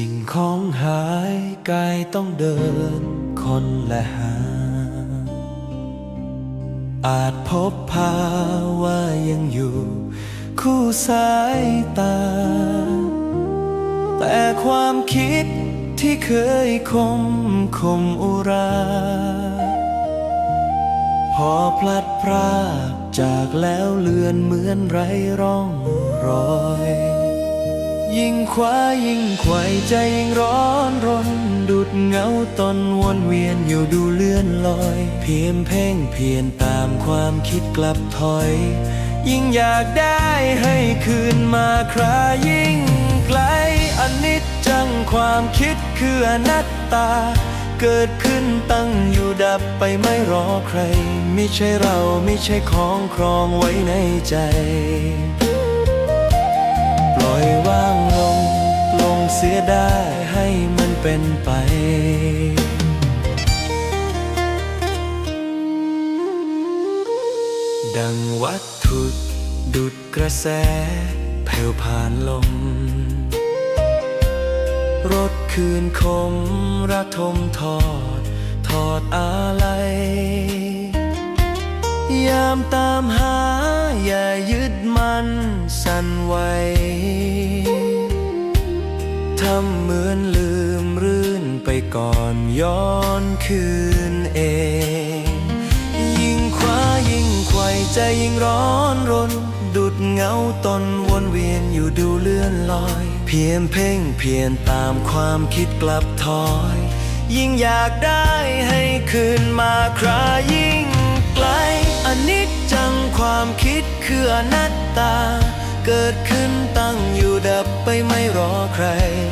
ิ่งของหายกายต้องเดินคนละหา อาจพบภาว่ายังอยู่ คู่สายตา แต่ความคิดที่เคยคมคมอุรา พอพลัดพรากจากแล้วเลือนเหมือนไรร่องรอย ยิ่งคว้ายิ่งไขว่ใจยิ่งร้อนรน ดุดเงาตนวนเวียนอยู่ดูเลื่อนลอย เพียมเพ่งเพียนตามความคิดกลับถอย ยิ่งอยากได้ให้คืนมาครายิ่งไกลอนิจจังความคิดคืออนัตตา เกิดขึ้นตั้งอยู่ดับไปไม่รอใคร ไม่ใช่เราไม่ใช่ของครองไว้ในใจ อยวางลง ลงเสียได้ให้มันเป็นไปดังวัตถุดุดกระแสแผ่วผ่านลม รถคืนคมระทมทอด ทอดอะไรยามตามหาอย่ายึดมันสั่นไหวำเหมือนลืมรื่นไปก่อนย้อนคืนเอง ยิ่งคว้ายิ่งไขว่ใจยิ่งร้อนรน ดุดเงาตนวนเวียนอยู่ดูเลื่อนลอย เพียนเพ่งเพียนตามความคิดกลับถอย ยิ่งอยากได้ให้คืนมาครายิ่งไกลอนิจจังความคิดคืออนัตตา เกิดขึ้นตั้งอยู่ดับไปไม่รอใคร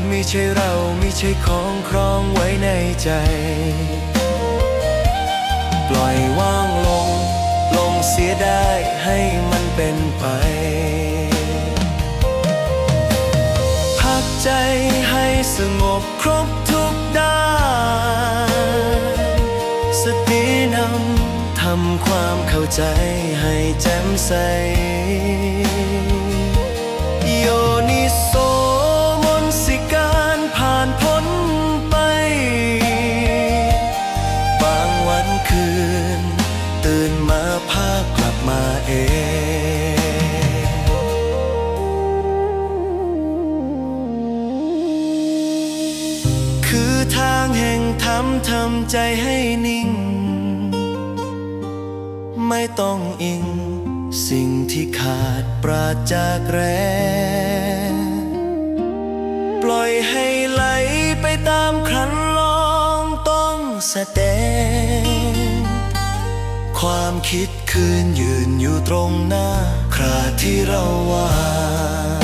ไม่ใช่เราไม่ใช่ของครองไว้ในใจ ปล่อยวางลง ลงเสียได้ให้มันเป็นไป พักใจให้สงบครบทุกด้านสตินำทำความเข้าใจให้แจ่มใส กลับมาเองคือทางแห่งธรรมทำใจให้นิ่ง ไม่ต้องอิง สิ่งที่ขาดปราศจากแรงปล่อยให้ไหลไปตามครันลองต้องแสดง ความคิดคืนยืนอยู่ตรงหน้าคราที่เราวาง